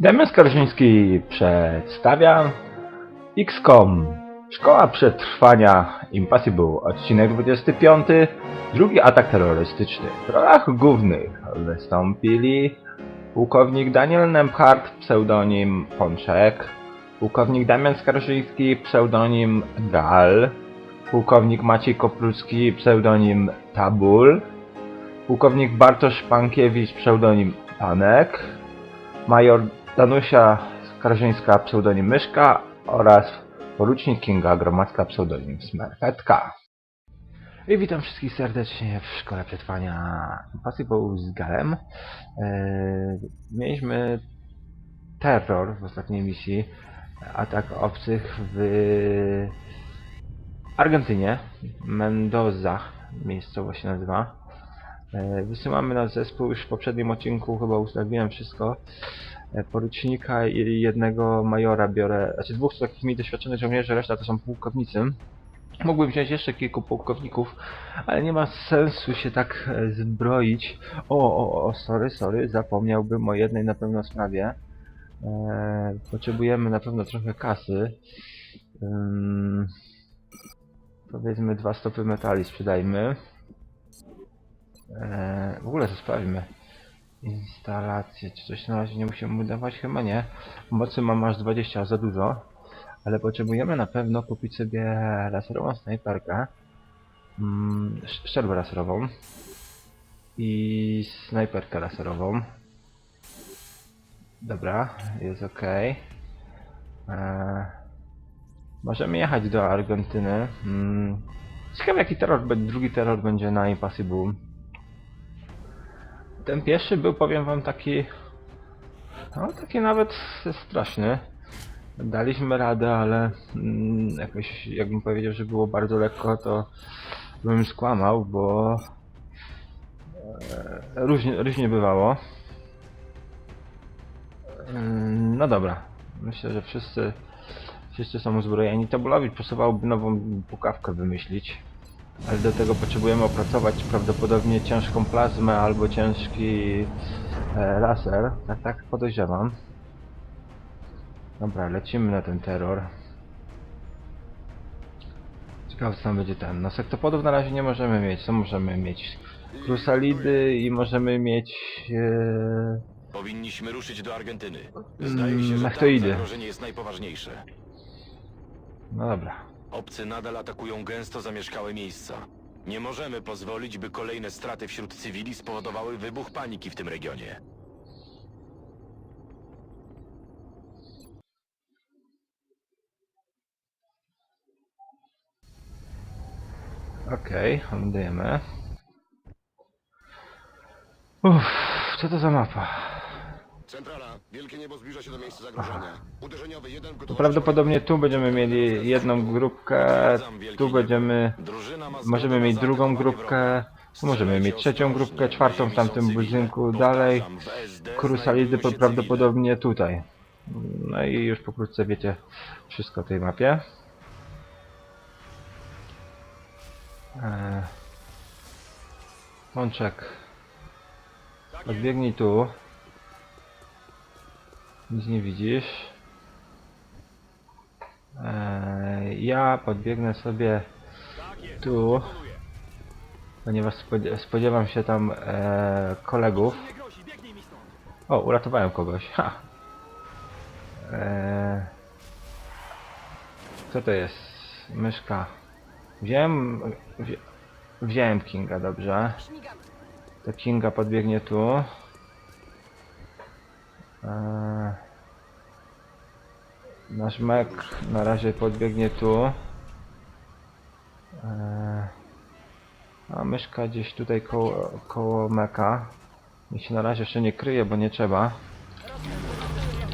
Damian Skarżyński przedstawia XCOM Szkoła Przetrwania Impossible, odcinek 25, drugi atak terrorystyczny. W rolach głównych wystąpili pułkownik Daniel Nemhardt, pseudonim Pączek, pułkownik Damian Skarżyński, pseudonim Gal, pułkownik Maciej Koprucki, pseudonim Tabul, pułkownik Bartosz Pankiewicz, pseudonim Panek, major Danusia Skarżyńska, pseudonim Myszka oraz porucznik Kinga Gromadzka, pseudonim Smerfetka. I witam wszystkich serdecznie w Szkole Przetrwania Impossible z Galem. Eee, mieliśmy terror w ostatniej misji, atak obcych w Argentynie, Mendoza, miejscowość się nazywa. E, Wysyłamy na zespół, już w poprzednim odcinku chyba ustawiłem wszystko. E, Porucznika i jednego majora biorę, znaczy dwóch takich mniej doświadczonych żołnierzy, reszta to są pułkownicy. Mógłbym wziąć jeszcze kilku pułkowników, ale nie ma sensu się tak e, zbroić. O, o, o, sorry, sorry, zapomniałbym o jednej na pewno sprawie. E, potrzebujemy na pewno trochę kasy. Powiedzmy dwa stopy metali sprzedajmy. Eee, w ogóle to sprawdźmy. Instalacje. Czy coś na razie nie musimy mu dawać? Chyba nie. Mocy mam aż 20, za dużo. Ale potrzebujemy na pewno kupić sobie laserową snajperkę. Mm, sz- strzelbę laserową. I snajperkę laserową. Dobra, jest ok. Eee, możemy jechać do Argentyny. Mm, ciekawe jaki terror, drugi terror będzie na Impossible. Ten pierwszy był, powiem wam, taki... No, taki nawet straszny. Daliśmy radę, ale mm, jakoś, jakbym powiedział, że było bardzo lekko, to bym skłamał, bo e, różnie, różnie bywało. Ym, No dobra, myślę, że wszyscy, wszyscy są uzbrojeni. Tabulowi potrzebowałoby nową pukawkę wymyślić. Ale do tego potrzebujemy opracować prawdopodobnie ciężką plazmę albo ciężki e, laser. Tak, tak podejrzewam. Dobra, lecimy na ten terror. Ciekawe co tam będzie ten. No sektopodów na razie nie możemy mieć. Co możemy mieć? Krusalidy i możemy mieć... E, Powinniśmy ruszyć do Argentyny. Mm, Zdaje się, że tam mechtoidy. zagrożenie jest najpoważniejsze. no dobra. Obcy nadal atakują gęsto zamieszkałe miejsca. Nie możemy pozwolić, by kolejne straty wśród cywili spowodowały wybuch paniki w tym regionie. Okej, lądujemy. Uff, co to za mapa? Wielkie niebo zbliża się do miejsca zagrożenia. Uderzeniowy jeden prawdopodobnie tu będziemy mieli jedną grupkę, tu będziemy... Możemy mieć drugą grupkę, tu możemy mieć trzecią grupkę, czwartą w tamtym budynku dalej. Krusalidy prawdopodobnie tutaj. No i już pokrótce wiecie wszystko o tej mapie. Eee. Łączek. Odbiegnij tu. Nic nie widzisz. Eee, ja podbiegnę sobie tu. Ponieważ spodzie- spodziewam się tam e, kolegów. O, uratowałem kogoś. Ha! Eee... Co to jest? Myszka. Wziąłem... Wzi... Wziąłem Kinga, dobrze. To Kinga podbiegnie tu. Eee... Nasz mek na razie podbiegnie tu. Eee... A myszka gdzieś tutaj koło, koło meka. Niech się na razie jeszcze nie kryje, bo nie trzeba.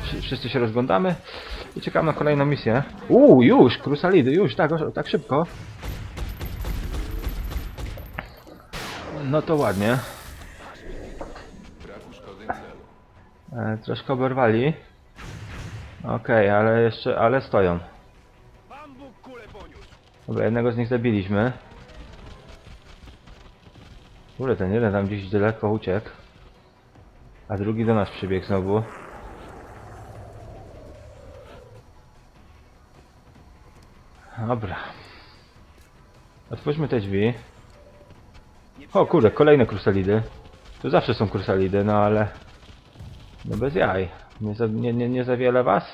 Wszy- Wszyscy się rozglądamy i czekam na kolejną misję. Uuu, już! Krusalidy, już, tak, tak szybko. No to ładnie. E, troszkę oberwali. Okej, okay, ale jeszcze, ale stoją. Dobra, jednego z nich zabiliśmy. Kurde, ten jeden tam gdzieś daleko uciekł. A drugi do nas przybiegł znowu. Dobra. Otwórzmy te drzwi. O kurde, kolejne krusalidy. To zawsze są krusalidy, no ale... No bez jaj. Nie za, nie, nie, nie za wiele was?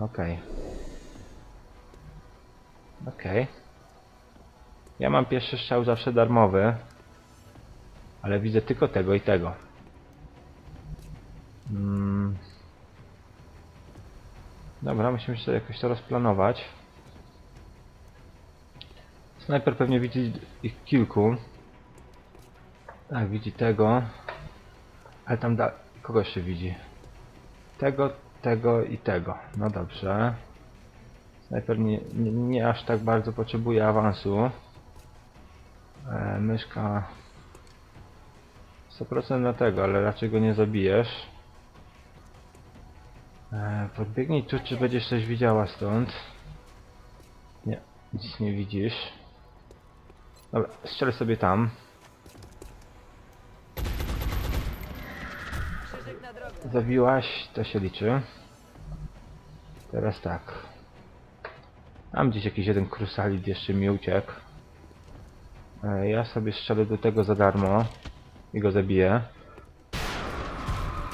Okej. Okej. Ja mam pierwszy strzał zawsze darmowy. Ale widzę tylko tego i tego. Mm. Dobra, musimy sobie jakoś to rozplanować. Snajper pewnie widzi ich kilku. Tak, widzi tego. Ale tam da... Kogo jeszcze widzi? Tego, tego i tego. No dobrze. Snajper nie, nie, nie aż tak bardzo potrzebuje awansu. E, myszka... 100% na tego, ale raczej go nie zabijesz. E, podbiegnij tu, czy będziesz coś widziała stąd. Nie, nic nie widzisz. Dobra, strzel sobie tam. Zabiłaś, to się liczy. Teraz tak. Tam gdzieś jakiś jeden krusalid jeszcze mi uciekł. E, ja sobie strzelę do tego za darmo. I go zabiję.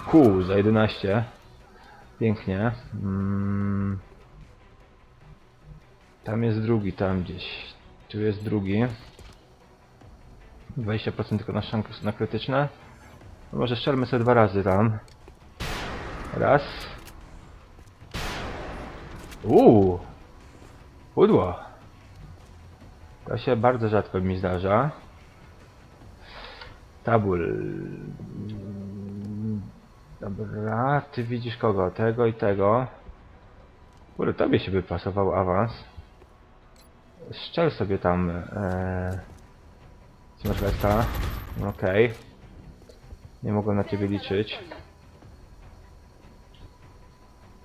Hu, za 11. Pięknie. Mm. Tam jest drugi, tam gdzieś. Tu jest drugi. 20% tylko na na krytyczne. No może strzelmy sobie dwa razy tam. Raz. Uuu. Pudło. To się bardzo rzadko mi zdarza. Tabul. Dobra, ty widzisz kogo? Tego i tego. Kurde, tobie się by pasował awans. Strzel sobie tam. Ee... Okej. Nie mogłem na ciebie liczyć.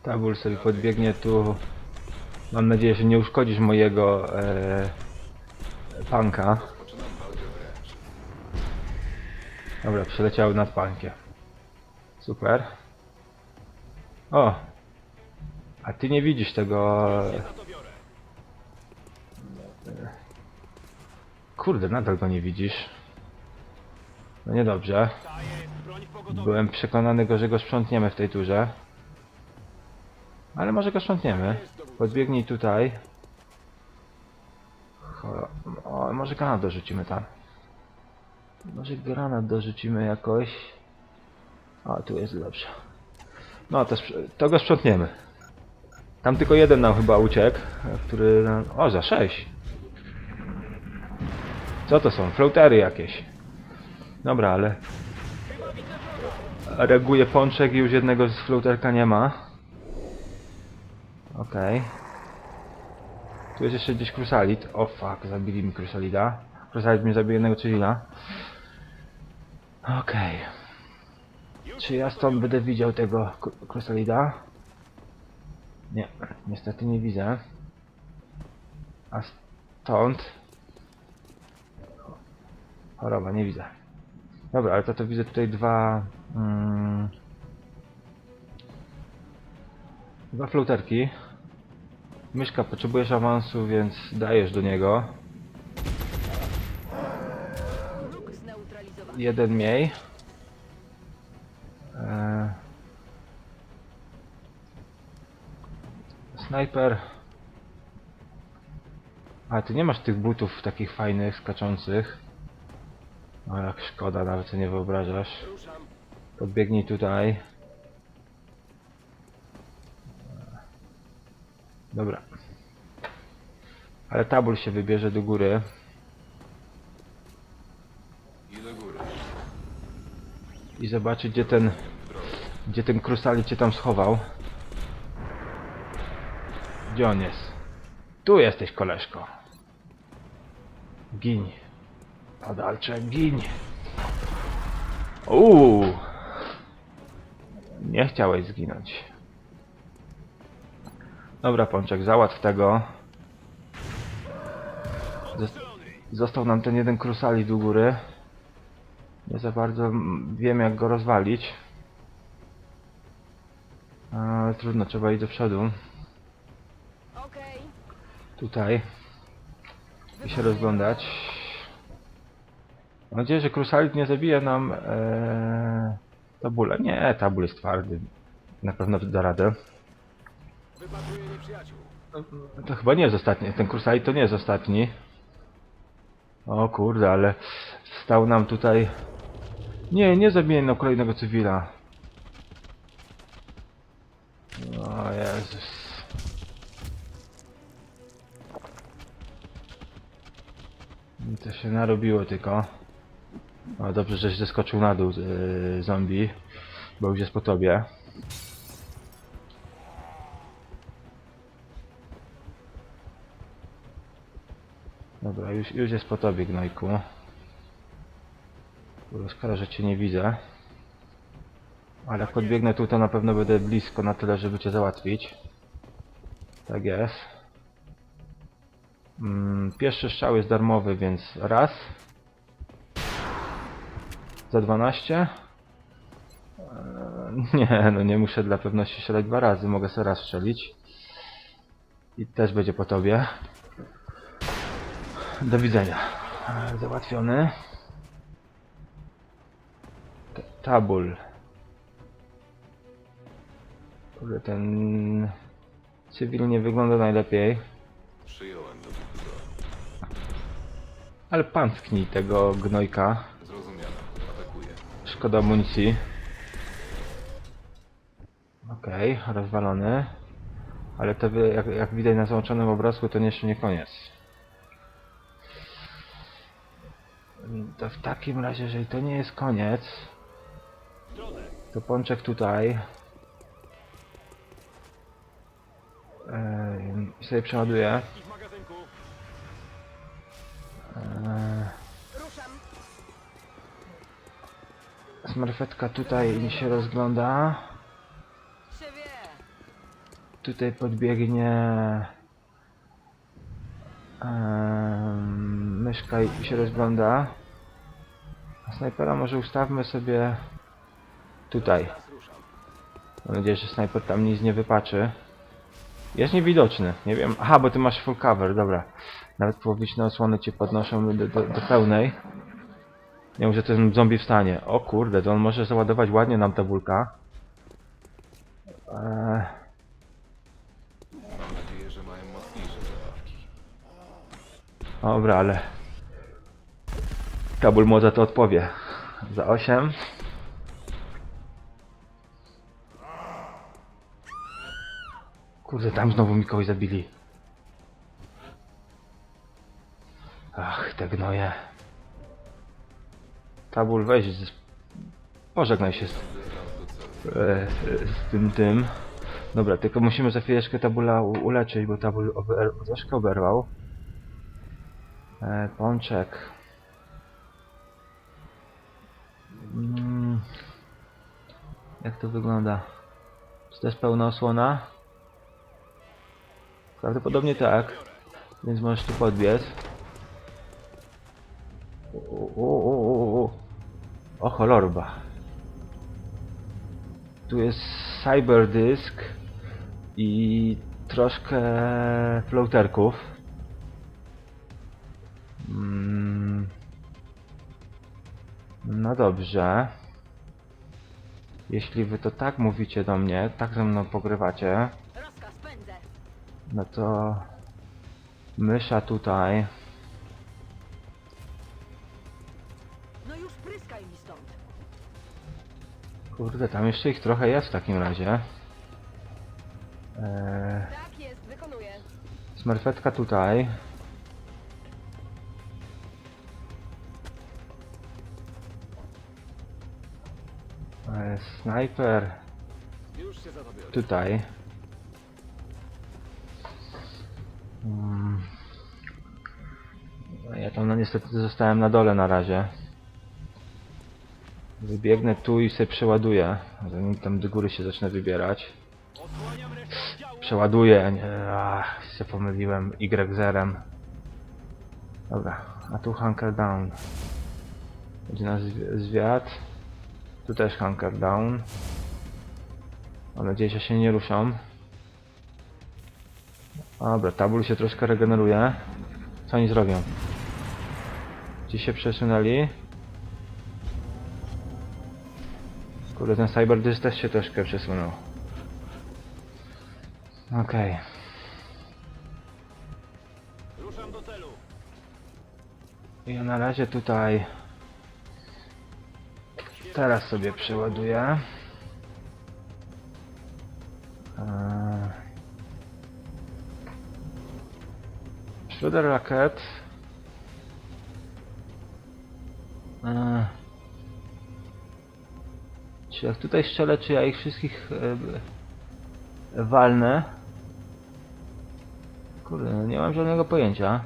Tabul sobie podbiegnie tu. Mam nadzieję, że nie uszkodzisz mojego e, panka. Dobra, przeleciały nad pankiem. Super. O! A ty nie widzisz tego... Kurde, nadal go nie widzisz. No niedobrze. Byłem przekonany, go, że go sprzątniemy w tej turze. Ale może go sprzątniemy. Podbiegnij tutaj. O, może granat dorzucimy tam. Może granat dorzucimy jakoś. O, tu jest dobrze. No, to, to go sprzątniemy. Tam tylko jeden nam chyba uciekł, który... O, za sześć. Co to są? Floatery jakieś. Dobra, ale... Reaguje pączek i już jednego z floaterka nie ma. Okej. Tu jest jeszcze gdzieś Krusalit. O fuck, zabili mi Krusalida. Krusalit mi zabił jednego cywila. Okej. Czy ja stąd będę widział tego Kru- Krusalida? Nie, niestety nie widzę. A stąd? Choroba, nie widzę. Dobra, ale to to widzę tutaj dwa... Mm, dwa floaterki. Myszka, potrzebujesz awansu, więc dajesz do niego. Jeden mniej. Eee. Snajper. A ty nie masz tych butów takich fajnych, skaczących. O jak szkoda, nawet sobie nie wyobrażasz. Podbiegnij tutaj. Dobra. Ale tabul się wybierze do góry. I do góry. i zobaczyć gdzie ten gdzie ten krusali cię tam schował. Gdzie on jest? Tu jesteś koleżko. Gin padalcze gin uuu. Nie chciałeś zginąć dobra pączek załatw tego Zos- został nam ten jeden krusali do góry nie za bardzo wiem jak go rozwalić. Ale trudno, trzeba iść do przodu. Tutaj i się rozglądać. Mam nadzieję, że Krusalit nie zabije nam e, tabule. Nie, tabul jest twardy. Na pewno da radę. To chyba nie jest ostatni. Ten Krusalit to nie jest ostatni. O kurde, ale stał nam tutaj... Nie, nie zabije nam kolejnego cywila. O Jezus. To się narobiło tylko. O, dobrze, żeś zeskoczył na dół yy, zombie, bo już jest po tobie. Dobra, już, już jest po tobie, gnojku. Kurde, że cię nie widzę. Ale jak podbiegnę tu, to na pewno będę blisko na tyle, żeby cię załatwić. Tak jest. Mm, pierwszy strzał jest darmowy, więc raz. Za 12. Eee, Nie, no nie muszę dla pewności strzelać dwa razy, mogę sobie raz strzelić. I też będzie po tobie. Do widzenia. Eee, Załatwiony. T- Tabul. Kurde, ten cywil nie wygląda najlepiej. Przyjąłem do Ale pan tknij tego gnojka. Zrozumiano. Atakuję. Szkoda amunicji. Okej, rozwalony. Ale to jak, jak widać na załączonym obrazku to jeszcze nie koniec. To w takim razie, jeżeli to nie jest koniec, to pączek tutaj Eee, sobie przeładuję. Smarfetka tutaj się rozgląda. Tutaj podbiegnie myszka i się rozgląda. A snajpera może ustawmy sobie tutaj. Mam nadzieję, że snajper tam nic nie wypaczy. Jest niewidoczny, nie wiem. Aha, bo ty masz full cover, dobra. Nawet połowiczne osłony cię podnoszą do, do, do pełnej. Nie wiem, że ten zombie wstanie. O kurde, to on może załadować ładnie nam tabulka. Eee, Mam nadzieję, że mają mocniejsze zabawki. Dobra, ale Tabul mu za to odpowie. Za 8. Kurde, tam znowu mi kogoś zabili. Ach, te gnoje. Tabul, weź, z... pożegnaj się z, e, z tym tym. Dobra, tylko musimy za chwileczkę Tabula uleczyć, bo Tabul ober, troszkę oberwał. E, pączek. Jak to wygląda? Czy to jest pełna osłona? Prawdopodobnie tak. Więc możesz tu podbiec. O, o, o, o, o. cholorba. Tu jest cyberdysk i troszkę floaterków. Mm. No dobrze. Jeśli wy to tak mówicie do mnie, tak ze mną pogrywacie, no to mysza tutaj. No już pryskaj mi stąd. Kurde, tam jeszcze ich trochę jest w takim razie. Eee, smerfetka tutaj. Eee, snajper tutaj. Mm. Ja tam no niestety zostałem na dole na razie. Wybiegnę tu i sobie przeładuję, zanim tam do góry się zacznę wybierać. Przeładuję, nie, ach, się pomyliłem Y zerem. Dobra, a tu hunker down. Będzie nas zwi- zwiat. Tu też hunker down. Mam nadzieję, że się nie ruszą. Dobra, tabul się troszkę regeneruje. Co oni zrobią? Ci się przesunęli. Kurde, ten Cyberdys też się troszkę przesunął. Okej. Ruszam do celu. Ja na razie tutaj teraz sobie przeładuję. Eee. Schroeder rakiet. Eee. Czy jak tutaj strzelę, czy ja ich wszystkich e, walnę? Kurde, no nie mam żadnego pojęcia.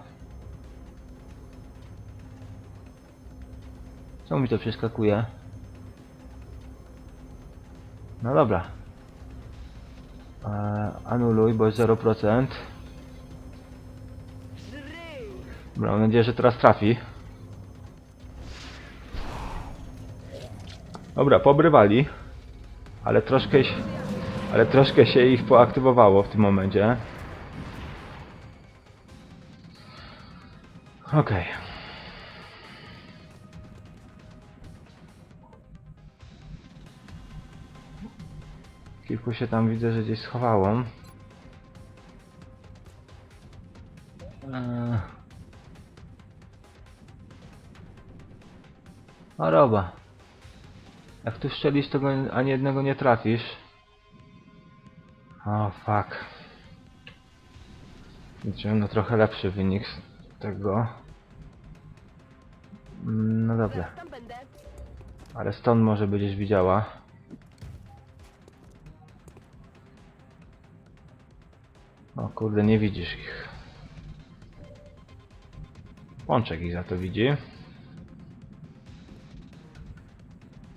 Co mi to przeskakuje? No dobra. Eee, anuluj, bo jest 0%. Żryj! Dobra, mam nadzieję, że teraz trafi. Dobra, pobrywali. Ale troszkę ale troszkę się ich poaktywowało w tym momencie. Okej. Kilku się tam widzę, że gdzieś schowało. Eee. Choroba. Jak tu strzelisz, to go ani jednego nie trafisz. O, fuck. Liczyłem na trochę lepszy wynik z tego. Mm, No dobra, ale stąd może będziesz widziała. O kurde, nie widzisz ich. Pączek ich za to widzi.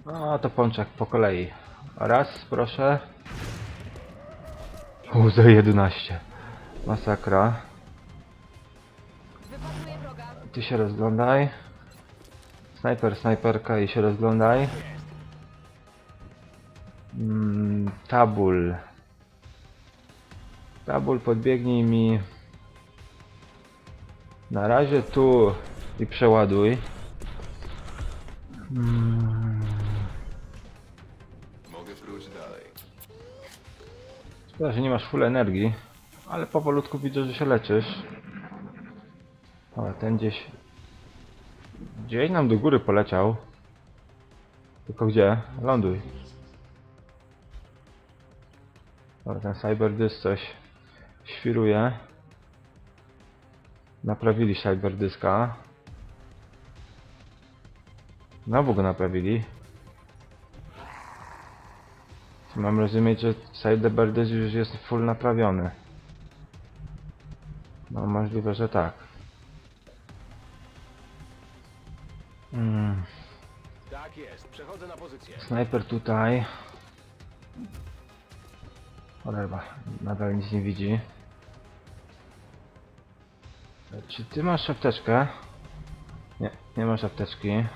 No to pączek po kolei. Raz, proszę. U, za 11. Masakra. Ty się rozglądaj. Snajper, snajperka i się rozglądaj. Mm, tabul. Tabul, podbiegnij mi. Na razie tu i przeładuj. Mm, Mogę spróbować dalej. Szkoda, że nie masz full energii, ale powolutku widzę, że się leczysz. Ale ten gdzieś... Gdzieś nam do góry poleciał. Tylko gdzie? Ląduj. Dobra, ten Cyberdys coś świruje. Naprawili Cyberdyska. Znowu go naprawili. Mam rozumieć, że Cyberdys już jest full naprawiony. No możliwe, że tak. Mm. Tak jest, przechodzę na pozycję. Snajper tutaj. Cholera, nadal nic nie widzi. Czy ty masz apteczkę? Nie, nie masz apteczki. E,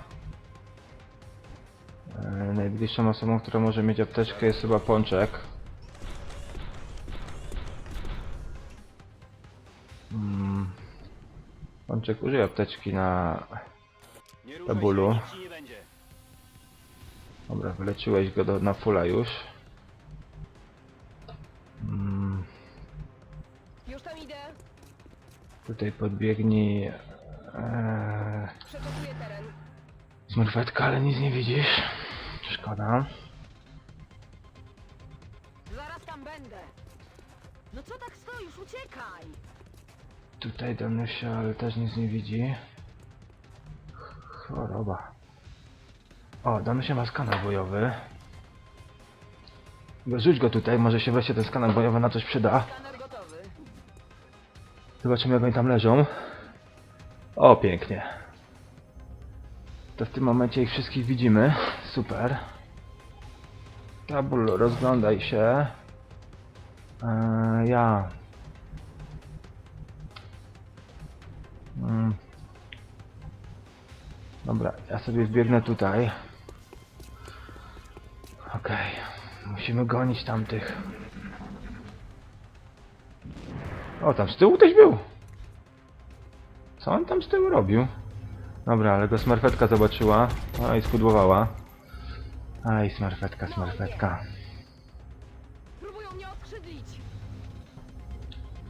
najbliższą osobą, która może mieć apteczkę jest chyba Pączek. Mm. Pączek użyj apteczki na Tabulu. Dobra, wyleczyłeś go do, na fulla już. Tutaj podbiegnij. Eee. Smurfetka, ale nic nie widzisz. Szkoda. Zaraz tam będę. No co tak stoisz? Uciekaj! Tutaj Danusia, ale też nic nie widzi. Choroba. O, Danusia ma skaner bojowy. Rzuć go tutaj, może się wreszcie ten skaner bojowy na coś przyda. Skaner. Zobaczymy jak oni tam leżą. O, pięknie. To w tym momencie ich wszystkich widzimy. Super. Tabul, rozglądaj się. Eee, ja. Mm. Dobra, ja sobie wbiegnę tutaj. Okej. Musimy gonić tamtych. O, tam z tyłu ktoś był. Co on tam z tyłu robił? Dobra, ale go smerfetka zobaczyła. I skudłowała. Aj. Próbują mnie odskrzydlić.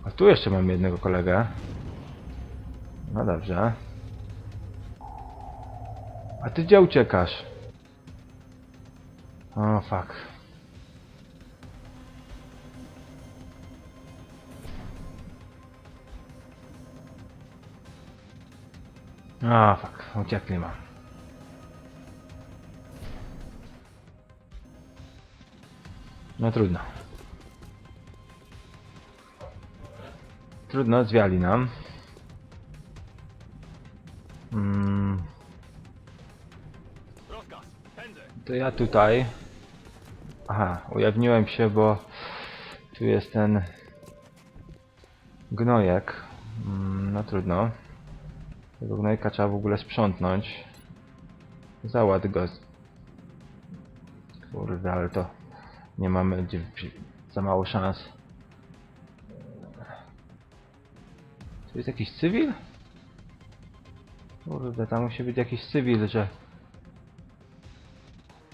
A tu jeszcze mam jednego kolegę. No dobrze. A ty gdzie uciekasz? O, fuck. A, fuck. Uciekli mam. No trudno. Trudno, zwiali nam. Mm, to ja tutaj. Aha, ujawniłem się, bo tu jest ten gnojek. Mm, no trudno. Tego gnojka trzeba w ogóle sprzątnąć. Załad go. Kurde, ale to nie mamy za mało szans. Tu jest jakiś cywil? Kurde, tam musi być jakiś cywil, że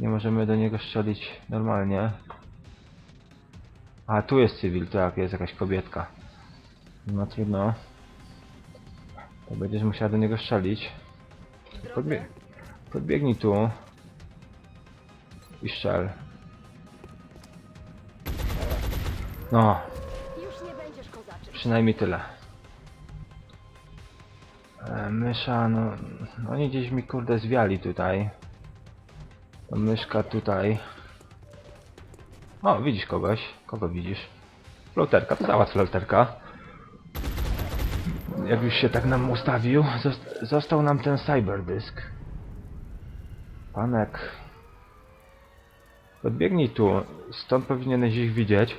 nie możemy do niego strzelić normalnie. A, tu jest cywil, tak, jest jakaś kobietka. No trudno. Będziesz musiała do niego strzelić. Podbie podbiegnij tu. I strzel. No. Przynajmniej tyle. E, mysza, no... Oni gdzieś mi kurde zwiali tutaj. To myszka tutaj. O, widzisz kogoś. Kogo widzisz? Floterka, to załatw floterka. Jak już się tak nam ustawił, zost- został nam ten cyberdysk. Panek. Podbiegnij tu. Stąd powinieneś ich widzieć.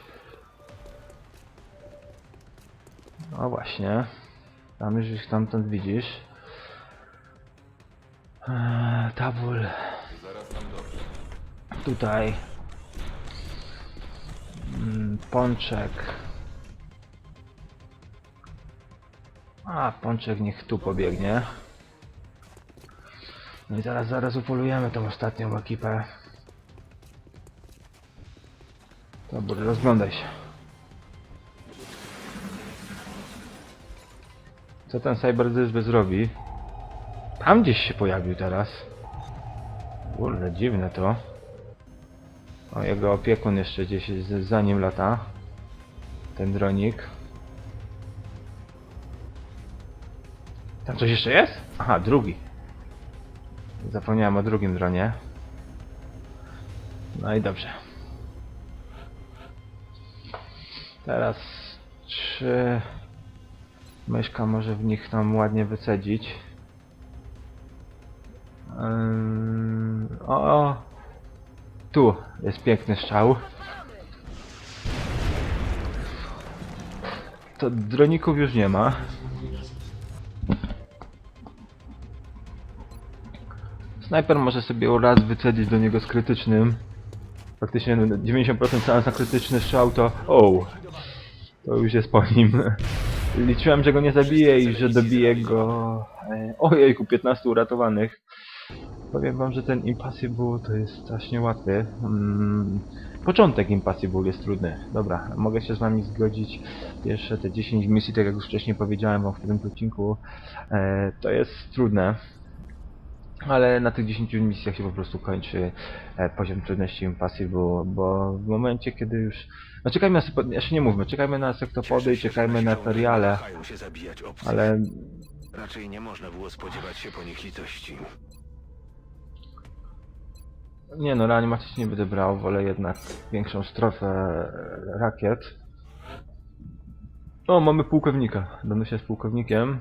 O właśnie. Tam już ich stamtąd widzisz. Eee, tabul tutaj. Mm, pączek. A, pączek niech tu pobiegnie. No i zaraz, zaraz upolujemy tą ostatnią ekipę. Dobra, rozglądaj się. Co ten cyberdysk zrobi? Tam gdzieś się pojawił teraz. Kurde, dziwne to. O, jego opiekun jeszcze gdzieś za nim lata. Ten dronik. Tam coś jeszcze jest? Aha, drugi. Zapomniałem o drugim dronie. No i dobrze. Teraz czy myszka może w nich tam ładnie wycedzić? Ym, o, tu jest piękny strzał. To droników już nie ma. Snajper może sobie raz wycedzić do niego z krytycznym. Faktycznie no, 90% szans na krytyczny strzał to... O! To już jest po nim. Liczyłem, że go nie zabije i że dobije go... e, Ojejku, 15 uratowanych. Powiem wam, że ten Impossible to jest strasznie łatwy. Mm, początek Impossible jest trudny. Dobra, mogę się z wami zgodzić. Pierwsze te 10 misji, tak jak już wcześniej powiedziałem wam w tym odcinku, e, to jest trudne. Ale na tych 10 misjach się po prostu kończy e, poziom trudności Impossible, bo w momencie, kiedy już... No czekajmy na... Jeszcze nie mówmy, czekajmy na sektopody i czekajmy na feriale, ale Raczej nie można było spodziewać się po nich litości. Nie no, reanimacji nie będę brał, wolę jednak większą strofę e, rakiet. O, mamy pułkownika. Będę się z pułkownikiem.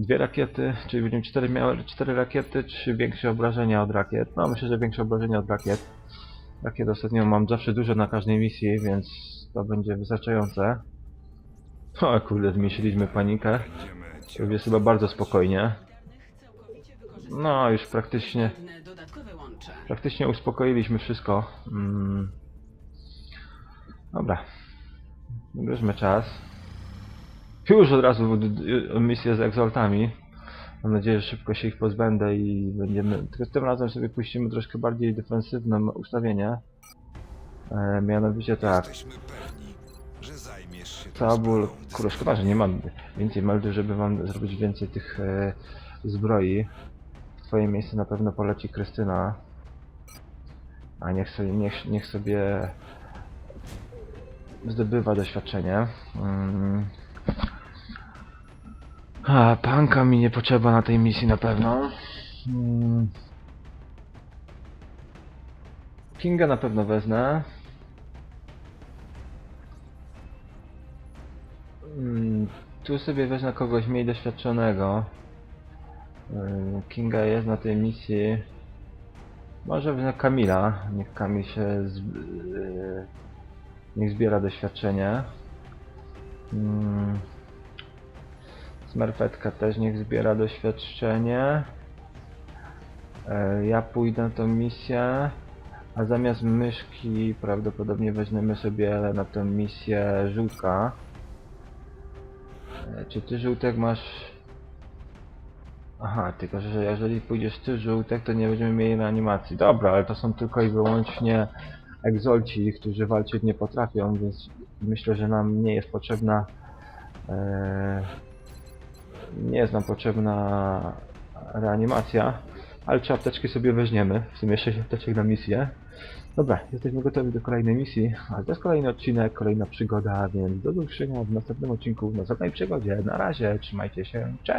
Dwie rakiety, czyli będziemy cztery, cztery rakiety, czy większe obrażenia od rakiet. No, myślę, że większe obrażenia od rakiet. Rakiet ostatnio mam zawsze dużo na każdej misji, więc to będzie wystarczające. O kurde, zmniejszyliśmy panikę. Już jest chyba bardzo spokojnie. No, już praktycznie. Praktycznie uspokoiliśmy wszystko. Mm. Dobra. Bierzmy czas. Już od razu d- misję z egzaltami. Mam nadzieję, że szybko się ich pozbędę i będziemy... Tylko tym razem sobie puścimy troszkę bardziej defensywne ustawienie. E, mianowicie tak. Tabul, kurde, szkoda, że nie mam więcej meldów, żeby wam zrobić więcej tych e, zbroi. W twoje miejsce na pewno poleci Krystyna. A niech sobie, niech, niech sobie zdobywa doświadczenie. Mm. A, panka mi nie potrzeba na tej misji na pewno. Mm. Kinga na pewno wezmę. Mm, Tu sobie wezmę kogoś mniej doświadczonego. Ym, Kinga jest na tej misji. Może wezmę Kamila. Niech Kamil się yy, niech zbiera doświadczenie. Mm. Smerfetka też niech zbiera doświadczenie. E, Ja pójdę na tą misję. A zamiast myszki prawdopodobnie weźmiemy sobie na tę misję żółtka. E, Czy ty żółtek masz... Aha, tylko że jeżeli pójdziesz ty żółtek, to nie będziemy mieli reanimacji. Dobra, ale to są tylko i wyłącznie egzolci, którzy walczyć nie potrafią, więc myślę, że nam nie jest potrzebna... E, nie jest nam potrzebna reanimacja, ale czy apteczki sobie weźmiemy. W sumie 6 apteczek na misję. Dobra, jesteśmy gotowi do kolejnej misji, a to jest kolejny odcinek, kolejna przygoda, więc do zobaczenia w następnym odcinku, w następnej przygodzie. Na razie, trzymajcie się, cześć!